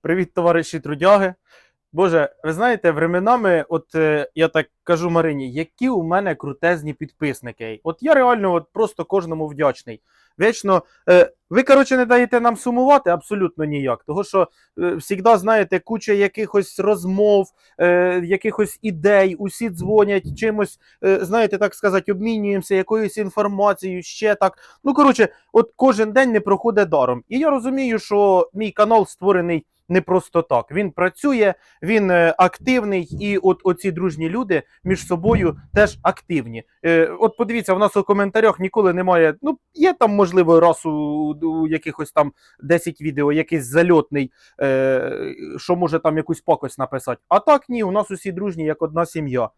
Привіт, товариші трудяги. Боже, ви знаєте, временами, от е, я так кажу Марині, які у мене крутезні підписники. От я реально от просто кожному вдячний. Вічно, е, ви, коротше, не даєте нам сумувати абсолютно ніяк. тому що е, завжди, знаєте, куча якихось розмов, е, якихось ідей, усі дзвонять чимось, е, знаєте, так сказати, обмінюємося якоюсь інформацією, ще так. Ну, коротше, от кожен день не проходить даром. І я розумію, що мій канал створений не просто так. Він працює, він е, активний, і от оці дружні люди між собою теж активні. Е, от подивіться, в нас у коментарях ніколи немає. Ну, є там, можливо, раз у, у якихось там 10 відео, якийсь зальотний, е, що може там якусь пакость написати. А так ні, у нас усі дружні, як одна сім'я.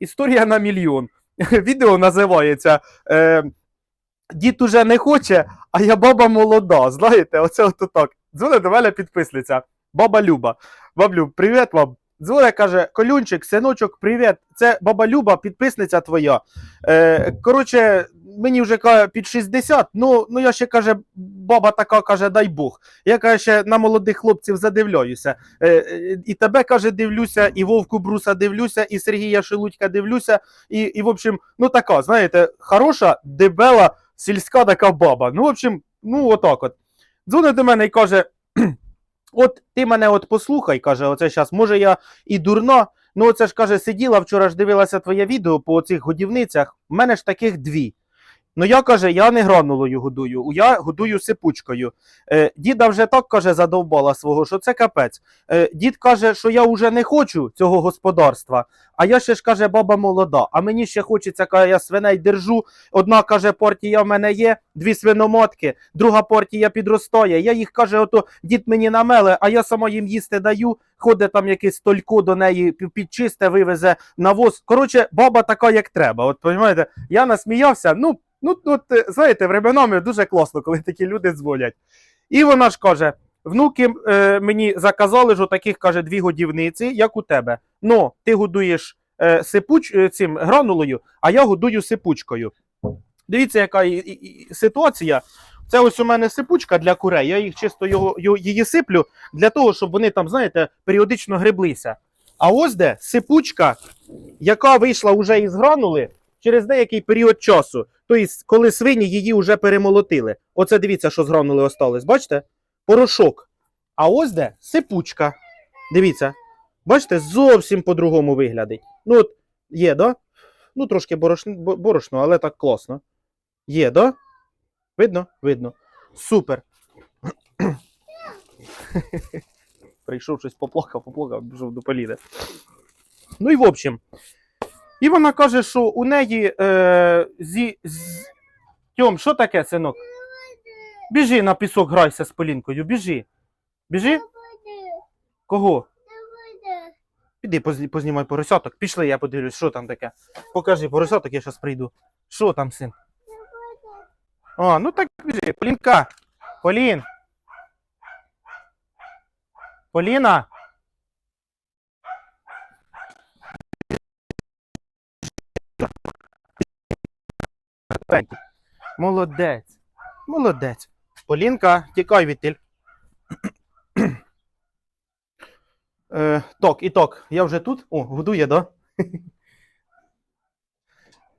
Історія на мільйон. Відео називається. Дід уже не хоче, а я баба молода. Знаєте, оце от так. Дзвонить до мене підписниця. Баба Люба. Баблю, привіт вам. Дзвонить, каже, Колюнчик, синочок, привіт. Це баба Люба, підписниця твоя. Е, коротше, мені вже під 60, ну, ну я ще каже, баба така каже, дай Бог. Я каже, на молодих хлопців задивляюся. Е, е, і тебе каже, дивлюся, і Вовку Бруса дивлюся, і Сергія Шелудька дивлюся. І, і в общем, ну така, знаєте, хороша, дебела, сільська така баба. Ну, в общем, ну отак от. Дзвонить до мене і каже: От ти мене от послухай, каже, оце зараз, може я і дурна. Ну, оце ж каже, сиділа вчора ж дивилася твоє відео по цих годівницях. У мене ж таких дві. Ну я каже, я не гранулою годую, я годую сипучкою. Е, діда вже так каже, задовбала свого, що це капець. Е, дід каже, що я вже не хочу цього господарства, а я ще ж каже, баба молода. А мені ще хочеться, каже, я свиней держу. Одна каже, партія в мене є, дві свиноматки, друга партія підростає. Я їх каже, ото дід мені намеле, а я сама їм їсти даю. Ходить там якийсь только до неї підчисте, вивезе навоз. Коротше, баба така, як треба. От розумієте, я насміявся. Ну, ну от, е, знаєте, временами дуже класно, коли такі люди дзвонять. І вона ж каже: внуки е, мені заказали ж таких, каже, дві годівниці, як у тебе. Ну, ти годуєш е, сипуч, е, цим гранулою, а я годую сипучкою. Дивіться, яка і, і, і ситуація. Це ось у мене сипучка для курей. Я їх чисто його, її сиплю для того, щоб вони там, знаєте, періодично греблися. А ось де сипучка, яка вийшла вже із гранули через деякий період часу. Тобто, коли свині її вже перемолотили. Оце дивіться, що з осталось. Бачите? Порошок. А ось де сипучка. Дивіться. Бачите, зовсім по-другому виглядить. Ну, от є, да? Ну, трошки борошно, борошно, але так класно. Є, да? Видно? Видно. Супер. Прийшов щось поплакав, поплакав, пішов до Поліни. Ну і в общем. І вона каже, що у неї е, зі. З... Тьом, що таке, синок? Біжи на пісок, грайся з Полінкою, біжи. Біжи? Кого? Піди позні- познімай поросяток. Пішли, я подивлюсь, що там таке. Покажи поросяток, я зараз прийду. Що там, син? А, ну так біжи. Полінка. Полін. Поліна. Молодець. Молодець. Полінка, тікай відтіль. Е, так, і ток. я вже тут. О, годує, да?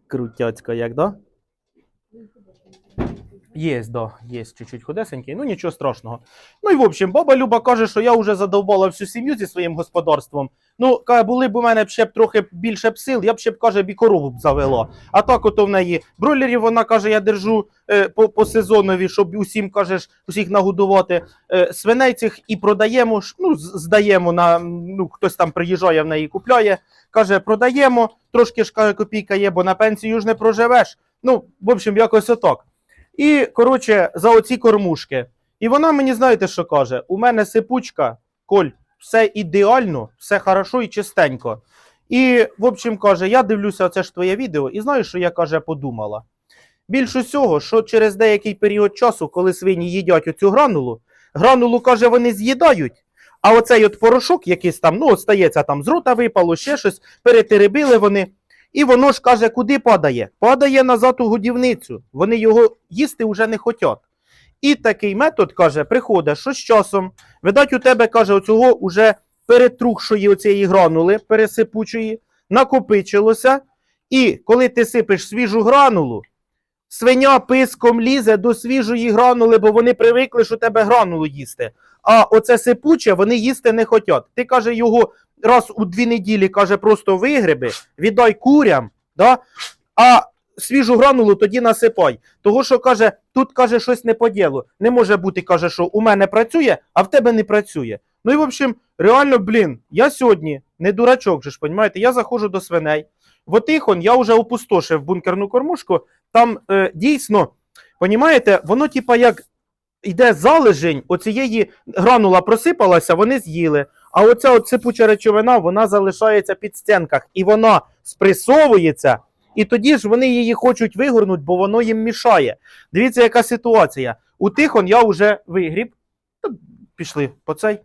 Крутяцька, як, да? Є, да, є чуть-чуть худесенький, ну нічого страшного. Ну і в общем, баба Люба каже, що я вже задовбала всю сім'ю зі своїм господарством. Ну, каже, були б у мене ще б трохи більше б сил, я б ще б каже, б і б завела. А так ото в неї бройлерів, вона каже, я держу е, по, по сезонові, щоб усім кажеш, усіх нагодувати. Е, свиней цих і продаємо, ну, здаємо на ну, хтось там приїжджає в неї купляє. Каже, продаємо, трошки ж каже, копійка є, бо на пенсію ж не проживеш. Ну, в общем, якось отак. І, коротше, за оці кормушки. І вона мені, знаєте, що каже? У мене сипучка, Коль, все ідеально, все хорошо і чистенько. І, в общем, каже, я дивлюся оце ж твоє відео, і знаєш, що я каже, подумала. Більш усього, що через деякий період часу, коли свині їдять оцю гранулу, гранулу, каже, вони з'їдають. А оцей от порошок, якийсь там, ну, от стається там з рота випало, ще щось, перетеребили вони. І воно ж каже, куди падає? Падає назад у годівницю. Вони його їсти вже не хочуть. І такий метод каже: приходить, що з часом, видать, у тебе каже, оцього уже перетрухшої оцієї гранули, пересипучої, накопичилося. І коли ти сипеш свіжу гранулу, свиня писком лізе до свіжої гранули, бо вони привикли, що тебе гранулу їсти. А оце сипуче вони їсти не хочуть. Ти каже, його раз у дві неділі каже, просто вигриби, віддай курям, да? а свіжу гранулу тоді насипай. Того, що каже, тут каже щось не по ділу. Не може бути, каже, що у мене працює, а в тебе не працює. Ну і в общем, реально, блін, я сьогодні не дурачок, же ж, понімаєте, я заходжу до свиней. В Отихон я вже опустошив бункерну кормушку. Там е, дійсно, понімаєте, воно типа як йде залежень, оцієї гранула просипалася, вони з'їли. А оця от сипуча речовина, вона залишається під стінках і вона спресовується. І тоді ж вони її хочуть вигорнути, бо воно їм мішає. Дивіться, яка ситуація. У Тихон я вже вигріб. Пішли по цей.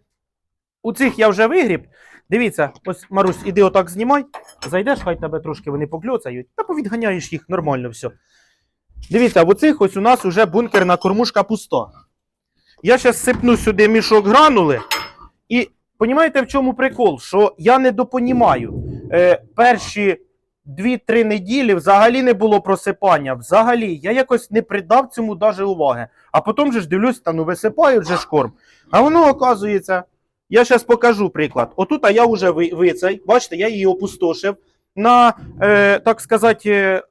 У цих я вже вигріб. Дивіться, ось Марусь, іди отак знімай. Зайдеш, хай тебе трошки вони покльоцають, та повідганяєш їх нормально все. Дивіться, в оцих ось у нас уже бункерна кормушка пуста. Я зараз сипну сюди мішок гранули. І понімаєте, в чому прикол? Що я не допонімаю. Е, перші 2-3 неділі взагалі не було просипання. Взагалі, я якось не придав цьому даже уваги. А потім же ж дивлюсь, та ну висипають же ж корм. А воно оказується. Я зараз покажу приклад. Отут а я вже ви, вицей, бачите, я її опустошив на, е, так сказати,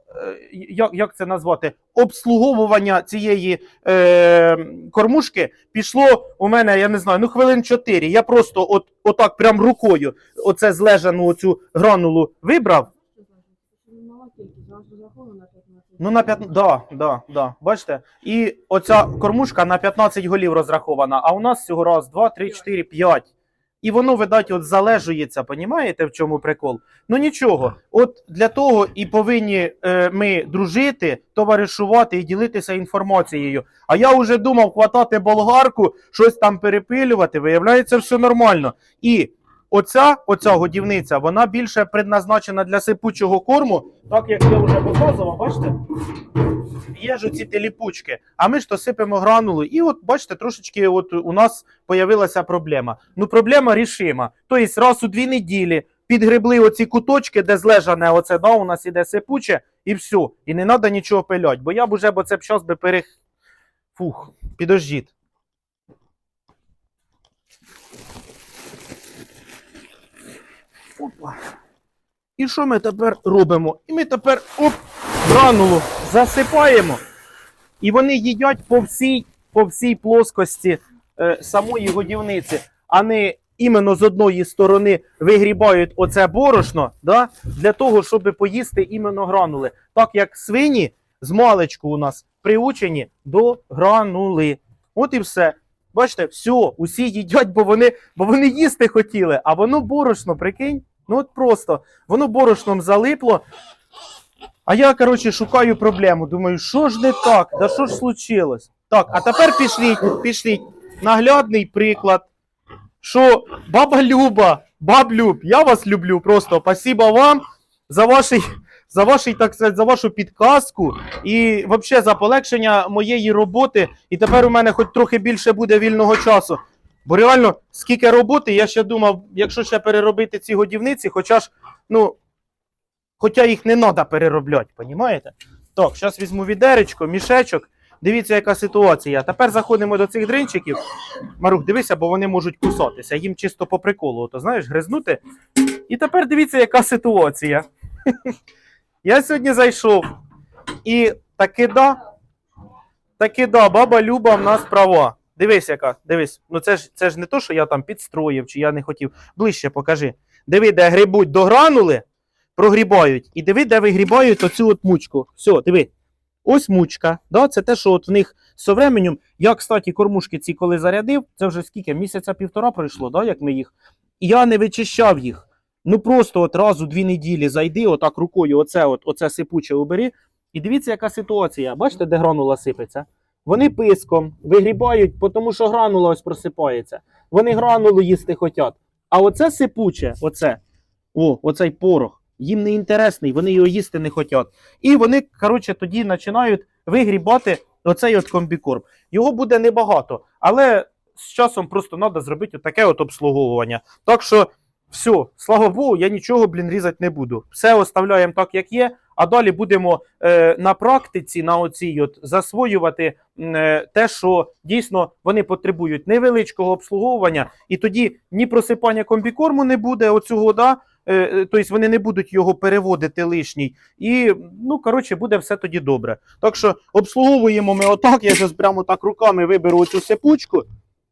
як, як це назвати, обслуговування цієї е, кормушки пішло у мене, я не знаю, ну хвилин 4. Я просто от, отак прям рукою оце злежану оцю гранулу вибрав. Ну, на 15, да, да, да. Бачите? І оця кормушка на 15 голів розрахована, а у нас всього раз, два, три, чотири, п'ять. І воно, видать, от залежується, понімаєте, в чому прикол? Ну нічого, от для того і повинні е, ми дружити, товаришувати і ділитися інформацією. А я вже думав хватати болгарку, щось там перепилювати, виявляється, все нормально. І оця, оця годівниця, вона більше предназначена для сипучого корму, так як я вже показував, бачите? Є ж оці теліпучки, а ми ж то сипемо гранулу. І от бачите, трошечки от у нас появилася проблема. Ну, проблема рішима. Тобто раз у дві неділі підгребли оці куточки, де злежане оце, да, у нас іде сипуче, і все. І не треба нічого пилять. Бо я б уже, бо це б щас би перех... Фух, підождіть. Опа. І що ми тепер робимо? І ми тепер оп, гранулу засипаємо. І вони їдять по всій, по всій плоскості е, самої годівниці, а не іменно з одної сторони вигрібають оце борошно да, для того, щоб поїсти іменно гранули. Так як свині з маличку у нас приучені до гранули. От і все. Бачите, все, усі їдять, бо вони, бо вони їсти хотіли, а воно борошно, прикинь. Ну от просто воно борошном залипло. А я, коротше, шукаю проблему. Думаю, що ж не так? Да що ж случилось? Так, а тепер пішліть, пішліть. Наглядний приклад. Що баба Люба, баб Люб, я вас люблю просто. Спасибо вам за ваший, за ваший, так сказати, за вашу підказку і взагалі за полегшення моєї роботи. І тепер у мене хоч трохи більше буде вільного часу. Бо реально, скільки роботи, я ще думав, якщо ще переробити ці годівниці, хоча ж, ну, хоча їх не треба переробляти, понімаєте? Так, зараз візьму відеречко, мішечок. Дивіться, яка ситуація. Тепер заходимо до цих дринчиків. Марух, дивися, бо вони можуть кусатися. Їм чисто по приколу, то знаєш, гризнути. І тепер дивіться, яка ситуація. Я сьогодні зайшов. І таки да, таки да, баба Люба в нас права. Дивись, яка, дивись. Ну це ж це ж не то, що я там підстроїв, чи я не хотів. Ближче покажи. Диви, де грибуть до гранули, прогрібають. І диви, де вигрібають оцю от мучку. Все, диви. Ось мучка. Да? Це те, що от в них з временем. Я, кстати, кормушки ці коли зарядив, це вже скільки? Місяця півтора пройшло, да? як ми їх. Я не вичищав їх. Ну просто от раз дві неділі зайди, отак рукою, оце, от, оце сипуче убери. І дивіться, яка ситуація. Бачите, де гранула сипеться? Вони писком вигрібають, тому що гранула ось просипається. Вони гранулу їсти хочуть. А оце сипуче, оце, о, оцей порох, їм не інтересний, вони його їсти не хочуть. І вони, коротше, тоді починають вигрібати оцей от комбікорм. Його буде небагато, але з часом просто треба зробити таке от обслуговування. Так що, все, слава Богу, я нічого, блін, різати не буду. Все оставляємо так, як є, а далі будемо е, на практиці, на оцій от засвоювати е, те, що дійсно вони потребують невеличкого обслуговування, і тоді ні просипання комбікорму не буде оцього, да, е, е, тобто вони не будуть його переводити лишній. І, ну, коротше, буде все тоді добре. Так що обслуговуємо ми отак, я зараз прямо так руками виберу цю сипучку.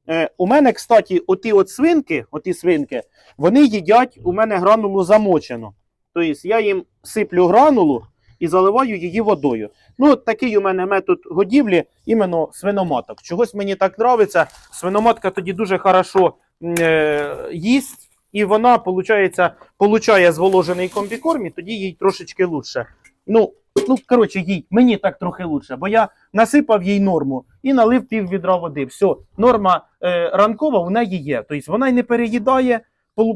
Е, у мене, кстати, оті от свинки, оті свинки, вони їдять у мене гранулу замочену. Тобто я їм сиплю гранулу і заливаю її водою. Ну, такий у мене метод годівлі, іменно свиноматок. Чогось мені так подобається. Свиноматка тоді дуже хорошо е, їсть, і вона, виходить, получає зволожений комбікорм, і тоді їй трошечки лучше. Ну, ну, коротше, їй, мені так трохи лучше, бо я насипав їй норму і налив пів відра води. Все, норма е, ранкова у неї є. Тобто вона й не переїдає,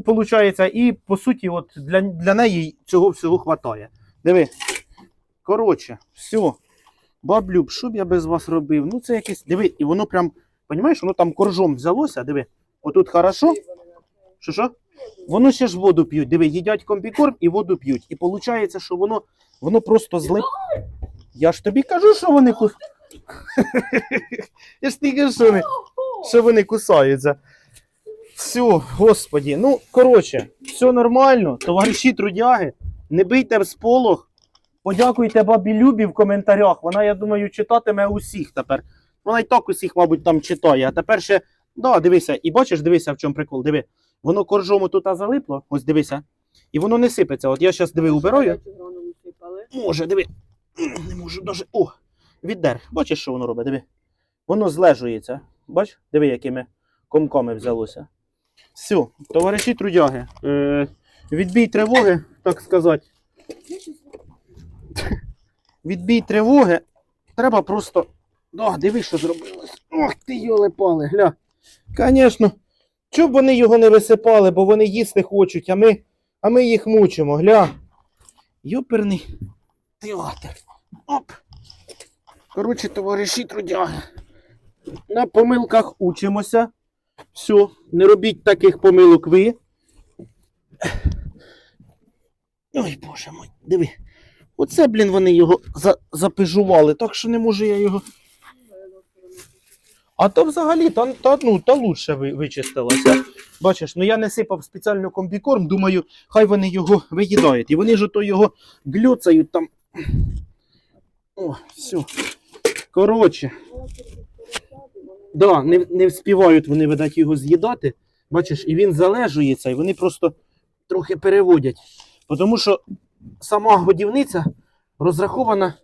получається, і по суті, от для, для неї цього всього хватає. Диви. Коротше, все. Баблюб, що б я без вас робив? Ну, це якесь. Диви, і воно прям, розумієш, воно там коржом взялося, диви. Отут хорошо. Що що? Воно ще ж воду п'ють. Диви, їдять комбікорм і воду п'ють. І виходить, що воно, воно просто злип. Я ж тобі кажу, що вони кус... Я ж тобі кажу, що вони кусаються. Все, господі. Ну, коротше, все нормально. Товариші трудяги, не бийте в сполох. Подякуйте бабі Любі в коментарях. Вона, я думаю, читатиме усіх тепер. Вона і так усіх, мабуть, там читає. А тепер ще. Да, дивися, і бачиш, дивися, в чому прикол. Диви. Воно коржому тут залипло. Ось дивися. І воно не сипеться. От я зараз диви, убираю. Може, диви. Не можу даже. О! Віддер. Бачиш, що воно робить? Диви. Воно злежується. Бач, диви, якими комками взялося. Все, товариші трудяги. Е, відбій тривоги, так сказати. Відбій тривоги. Треба просто. О, диви, що зробилось. Ох ти, йоли пали, гля. Звісно. Чоб вони його не висипали, бо вони їсти хочуть, а ми, а ми їх мучимо, гля. Йоперний театр. Оп. Коротше, товариші трудяги. На помилках учимося. Все, не робіть таких помилок ви. Ой, боже мой, диви. Оце, блін, вони його за, запижували, так що не можу я його. А то взагалі, та, та, ну, та лучше ви, вичистилося. Бачиш, ну я не сипав спеціально комбікорм, думаю, хай вони його виїдають. І вони ж ото його гльоцають там. О, все. Коротше. Да, не, не вспівають вони, видать, його з'їдати. Бачиш, і він залежується, і вони просто трохи переводять. Тому що сама годівниця розрахована.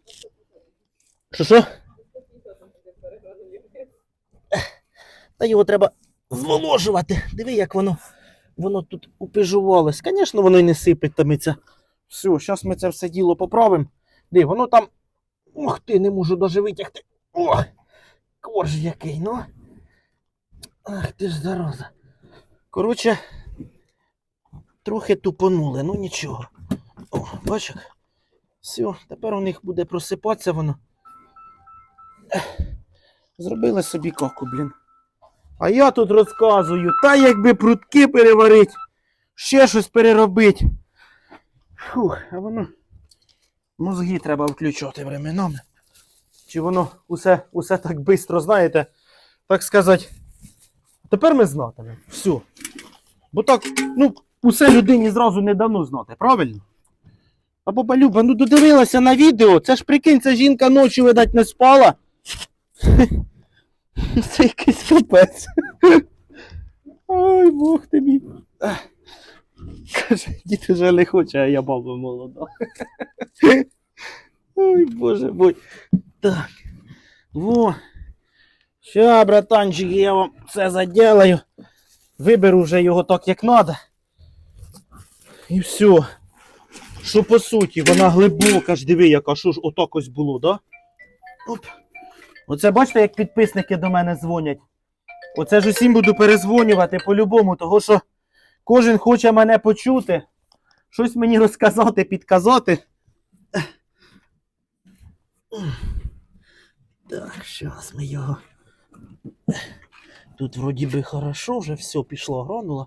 Що що? Та його треба зволожувати. Диви, як воно, воно тут упижувалось. Звісно, воно й не сипетиметься. Все, зараз ми це все діло поправимо. Диви, воно там. Ох ти, не можу даже витягти. О! Корж який, ну. Ах ти ж зараза. Коротше, трохи тупонули, ну нічого. О, бачиш? Все, тепер у них буде просипатися воно. Зробили собі каку, блін. А я тут розказую, та якби прутки переварить, ще щось переробить. Фух, а воно. Мозги треба включати временами. Чи воно усе, усе так швидко, знаєте, так сказати. Тепер ми знатимемо. Все. Бо так, ну, усе людині зразу не дано знати, правильно? А баба Люба, ну додивилася на відео. Це ж прикинь, ця жінка ночі, видать, не спала. Це якийсь капець. Ой, Бог тобі. Каже, дід вже не хоче, а я баба молода. Ой, боже мой. Так. Во. Ща, братанчики, я вам все заделаю. Виберу вже його так, як треба. І все. Що по суті, вона глибока ж диви, яка що ж отак ось було, да? Оп. Оце бачите, як підписники до мене дзвонять. Оце ж усім буду перезвонювати по-любому, того що кожен хоче мене почути, щось мені розказати, підказати. Так, зараз ми його. Тут вроді би хорошо, вже все пішло, гранула.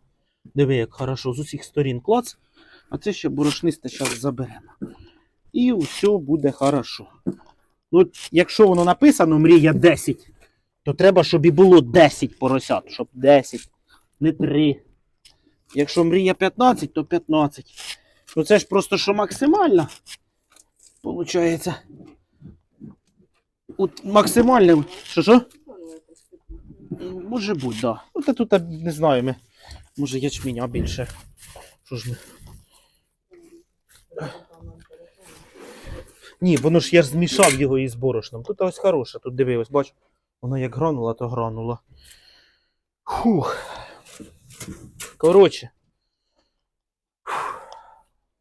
Диви, як хорошо, з усіх сторін клац. А це ще борошнисте зараз заберемо. І все буде хорошо. Ну, якщо воно написано мрія 10, то треба, щоб і було 10 поросят, щоб 10, не 3. Якщо мрія 15, то 15. Ну це ж просто що максимально. Получається. От максимальне. Що що? Може бути, да. Ну та тут не знаю, ми. Може ячменя більше. Що ж ми? Ні, воно ж я ж змішав його із борошном. Тут ось хороше, тут дивилось, бач. Воно як грануло, то грануло. Фух. Коротше.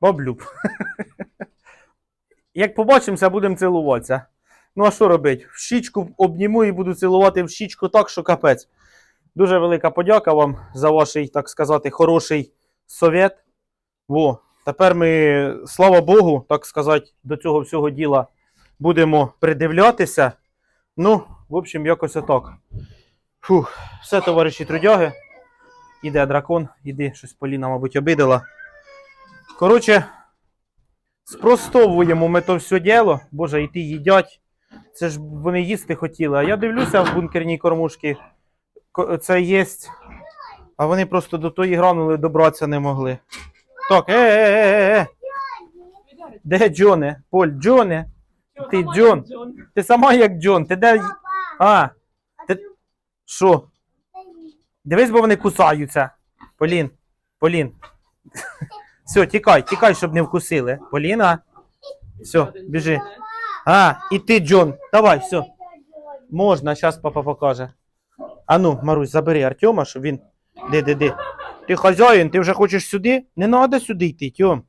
Баблюб. Як побачимося, будемо цілуватися. Ну а що робити? В щічку обніму і буду цілувати в щічку так, що капець. Дуже велика подяка вам за ваш, так сказати, хороший совет. Во. Тепер ми, слава Богу, так сказати, до цього всього діла будемо придивлятися. Ну, в общем, якось отак. Фух, все, товариші трудяги. Іде дракон, іди, щось Поліна, мабуть, обидала. Коротше, спростовуємо ми то все діло. Боже, і ті їдять. Це ж вони їсти хотіли. А я дивлюся в бункерній кормушці. Це є. А вони просто до тої гранули добратися не могли. Так, е, е, е, е. Де Джоне? Поль, Джоне? Ти Джон. Ти сама як Джон. Ти де. А, ти. Що? Дивись, бо вони кусаються. Полін, Полін. Все, тікай, тікай, щоб не вкусили. Поліна. Все, біжи. А, і ти, Джон. Давай, все. Можна, зараз папа покаже. А ну, Марусь, забери Артема, щоб він. Де, де, де. Ти хазяїн, ти вже хочеш сюди? Не треба сюди йти, Тьом.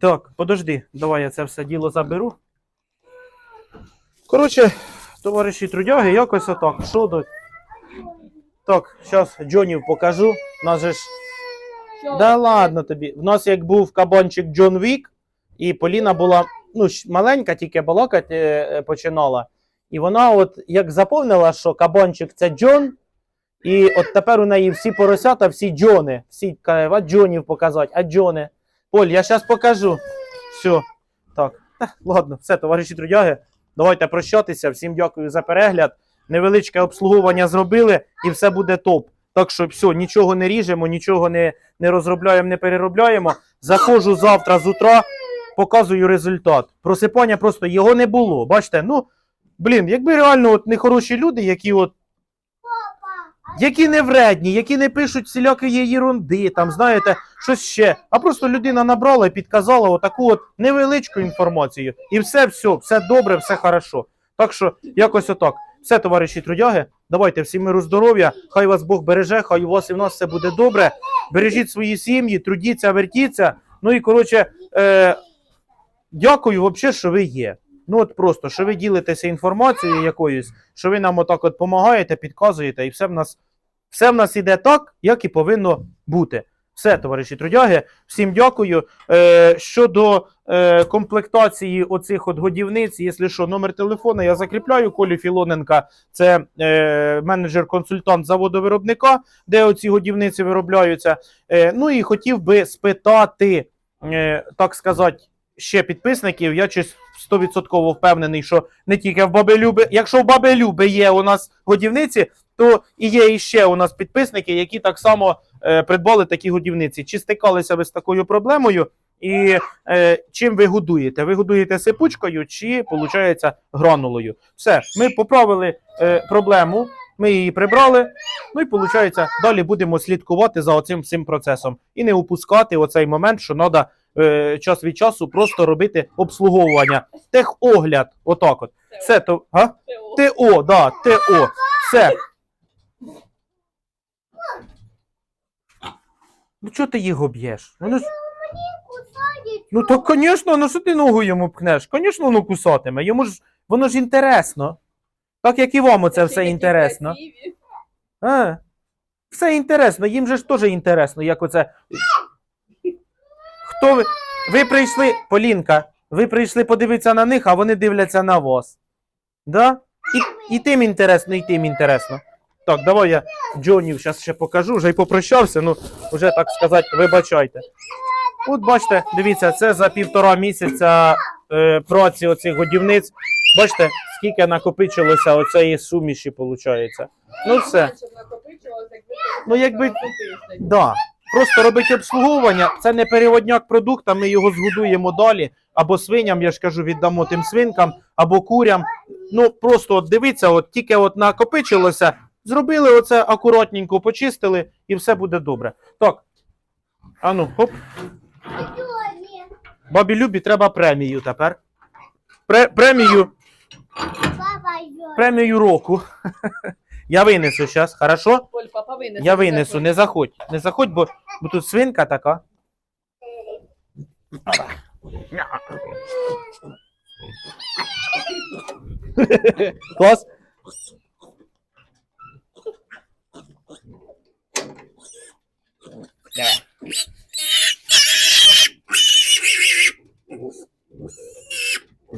Так, подожди, давай я це все діло заберу. Коротше, товариші трудяги, якось отак. Що до. Так, зараз Джонів покажу. У нас же ж. Да ладно тобі. В нас як був кабанчик Джон Вік, і Поліна була ну, маленька, тільки балакати е, починала. І вона, от як заповнила, що кабанчик це Джон, і от тепер у неї всі поросята, всі Джони. Всі а Джонів показати, а Джони. Поль, я зараз покажу. Все. Так, Та, ладно, все, товариші трудяги. Давайте прощатися. Всім дякую за перегляд. Невеличке обслуговування зробили і все буде топ. Так що все, нічого не ріжемо, нічого не, не розробляємо, не переробляємо. Заходжу завтра з утра, показую результат. Просипання просто його не було. Бачите, ну, блін, якби реально от нехороші люди, які от які не вредні, які не пишуть всілякої єрунди, там, знаєте, щось ще. А просто людина набрала і підказала отаку от невеличку інформацію. І все, все, все добре, все хорошо. Так що, якось отак. Все, товариші трудяги, давайте всім миру здоров'я, хай вас Бог береже, хай у вас і в нас все буде добре. Бережіть свої сім'ї, трудіться, вертіться. Ну і коротше, е, дякую взагалі, що ви є. Ну от просто, що ви ділитеся інформацією якоюсь, що ви нам отак от допомагаєте, підказуєте, і все в нас, все в нас іде так, як і повинно бути. Все, товариші трудяги, всім дякую. Е, щодо е, комплектації оцих от годівниць, якщо що, номер телефону я закріпляю Колі Філоненка, це е, менеджер-консультант заводу-виробника, де оці годівниці виробляються. Е, ну і хотів би спитати, е, так сказати, ще підписників. Я щось 100% впевнений, що не тільки в Баби Люби. Якщо в Баби Люби є у нас годівниці, то і є іще у нас підписники, які так само е, придбали такі годівниці. Чи стикалися ви з такою проблемою? І е, чим ви годуєте? Ви годуєте сипучкою чи, виходить, гранулою? Все, ми поправили е, проблему, ми її прибрали. Ну і виходить, далі будемо слідкувати за оцим всім процесом і не упускати оцей момент, що треба е, час від часу просто робити обслуговування. Техогляд, отак от. Все то. А? ТО, да, ТО. Все. Ну чого ти їх об'єш? Воно ж... Ну то, звісно, ну що ти ногу йому пхнеш? Звісно, воно кусатиме. Йому ж воно ж інтересно. Так як і вам оце все інтересно. А, все інтересно, їм же ж теж інтересно, як оце. Хто ви? Ви прийшли, Полінка, ви прийшли подивитися на них, а вони дивляться на вас. Да? І і тим інтересно, і тим інтересно. Так, давай я Джонів зараз ще покажу, вже й попрощався, ну вже так сказати, вибачайте. От бачите, дивіться, це за півтора місяця е, праці оцих годівниць. Бачите, скільки накопичилося оцеї суміші, виходить. Ну все. Ну, якби- Да. Просто робить обслуговування, це не переводняк продукта, ми його згодуємо далі. Або свиням, я ж кажу, віддамо тим свинкам, або курям. Ну просто от дивіться, от тільки от накопичилося, зробили оце акуратненько, почистили, і все буде добре. Так. Ану, хоп. Бабі Любі треба премію тепер. Пре- премію, премію року. Я винесу зараз, хорошо? Оль, папа винесе. Я винесу, не заходь. Не заходь, бо, бо тут свинка така. Клас.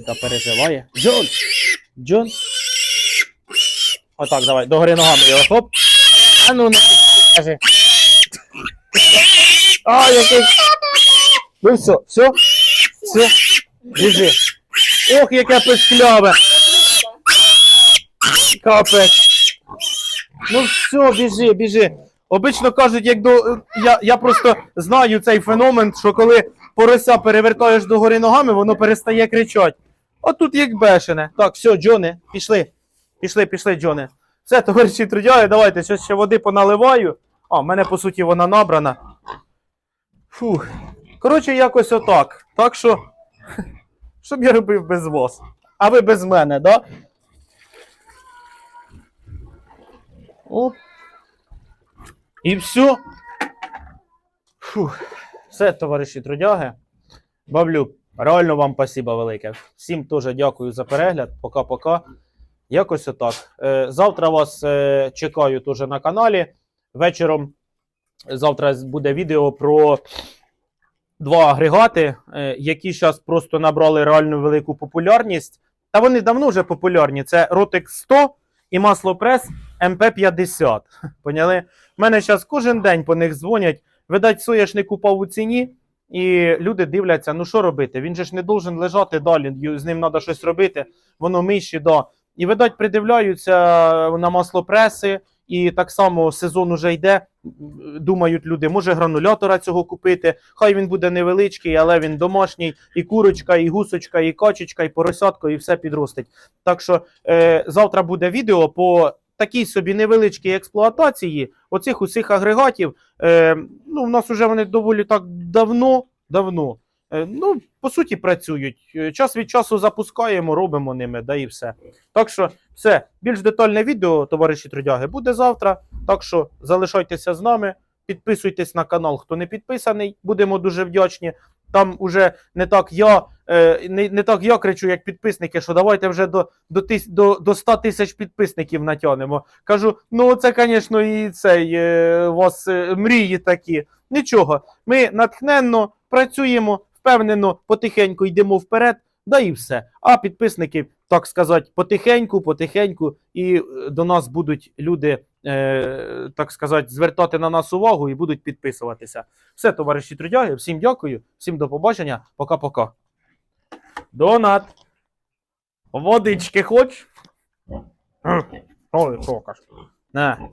Та переживає. Джон! Джон! Отак, давай, догори ногами його. Хоп. А ну, не кажи. А, який. Ну все, все, все. Біжи. Ох, яке пискляве. Капець. Ну все, біжи, біжи. Обично кажуть, як до. Я, я просто знаю цей феномен, що коли порося перевертаєш догори ногами, воно перестає кричати. А тут як бешене. Так, все, Джоне, пішли. Пішли, пішли, Джоне. Все, товариші трудяги, давайте щось ще води поналиваю. А, в мене, по суті, вона набрана. Фух. Коротше, якось отак. Так що, що б я робив без вас? А ви без мене, да? Оп. І все. Фух. Все, товариші трудяги. Баблю, реально вам спасибо велике. Всім теж дякую за перегляд. Пока-пока. Якось отак. Е, завтра вас е, чекаю теж на каналі. Вечором завтра буде відео про два агрегати, е, які зараз просто набрали реально велику популярність. Та вони давно вже популярні. Це Rotex 100 і маслопрес МП50. Поняли? У мене зараз кожен день по них дзвонять. Видать, соняшник упав у ціні, і люди дивляться, ну що робити? Він же ж не должен лежати далі, з ним треба щось робити, воно миші, да. І, видать, придивляються на маслопреси, і так само сезон уже йде. Думають люди, може гранулятора цього купити. Хай він буде невеличкий, але він домашній, і курочка, і гусочка, і качечка, і поросятко, і все підростить. Так що е, завтра буде відео по такій собі невеличкій експлуатації оцих усіх агрегатів. Е, ну, в нас вже вони доволі так давно, давно. Е, ну, по суті, працюють. Е, Час від часу запускаємо, робимо ними, да і все. Так що, все, більш детальне відео, товариші трудяги, буде завтра. Так що залишайтеся з нами, підписуйтесь на канал, хто не підписаний, будемо дуже вдячні. Там уже не так я, е, не, не так я кричу, як підписники, що давайте вже до, до, до, до 100 тисяч підписників натягнемо. Кажу, ну це, звісно, і цей у вас мрії такі. Нічого, ми натхненно працюємо, впевнено, потихеньку йдемо вперед, да і все. А підписники, так сказати, потихеньку, потихеньку, і е, до нас будуть люди, е, так сказати, звертати на нас увагу і будуть підписуватися. Все, товариші трудяги, всім дякую, всім до побачення, пока-пока. Донат. Водички хоч? Ой? На.